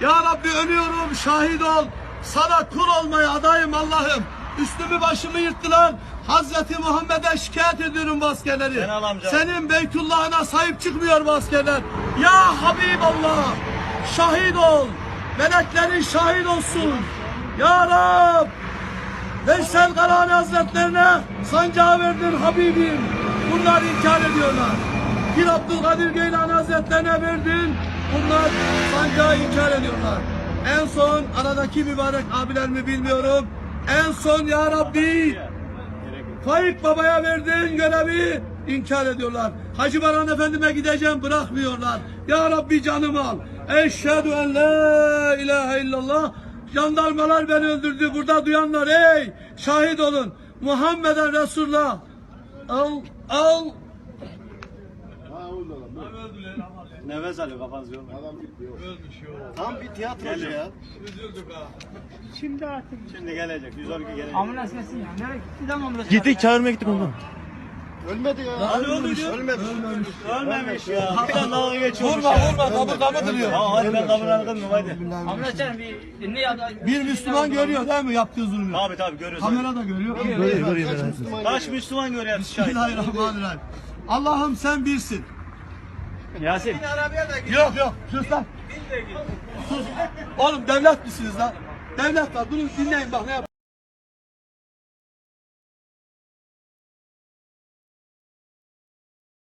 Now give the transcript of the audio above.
Ya Rabbi ölüyorum şahit ol. Sana kul olmaya adayım Allah'ım. Üstümü başımı yırttılar. Hazreti Muhammed'e şikayet ediyorum bu askerleri. Sen al amca. Senin Beytullah'ına sahip çıkmıyor bu askerler. Ya Habiballah şahit ol. Meleklerin şahit olsun. Ya Rab Veysel Karani Hazretlerine sancağı verdin Habibim. Bunlar inkar ediyorlar. Bir Abdülkadir Geylani Hazretlerine verdin. Bunlar sancağı inkar ediyorlar. En son aradaki mübarek abiler mi bilmiyorum. En son Ya Rabbi Faik Baba'ya verdiğin görevi inkar ediyorlar. Hacı Baran Efendim'e gideceğim bırakmıyorlar. Ya Rabbi canımı al. Eşhedü en la ilahe illallah. Jandarmalar beni öldürdü. Burada duyanlar ey şahit olun. Muhammeden Resulullah. Al al. Nefes alıyor kafanızı yormayın. Tam bir tiyatrocu ya. Şimdi artık Şimdi gelecek. 112 gelecek. ambulans gelsin ya. Nereye gitti lan ambulans? Gittik çağırmaya gittik ondan. Ölmedi ya. Hadi ölmüş. Ölmemiş. Ölmemiş ya. Bir tane dalga geçiyormuş Vurma ya. vurma kaburgamı duruyor. Ya hadi ben kabına aldım hadi. Ambulans canım bir dinle ya. Bir Müslüman görüyor değil mi yaptığı zulmü? Tabi tabi görüyoruz. Kamera da görüyor. Görüyor görüyor. Kaç Müslüman görüyor şahit. Bismillahirrahmanirrahim. Allah'ım sen birsin. Yasin. Yok yok sus lan. Sus. Oğlum devlet misiniz lan? Devlet var. Durun dinleyin bak ne yap.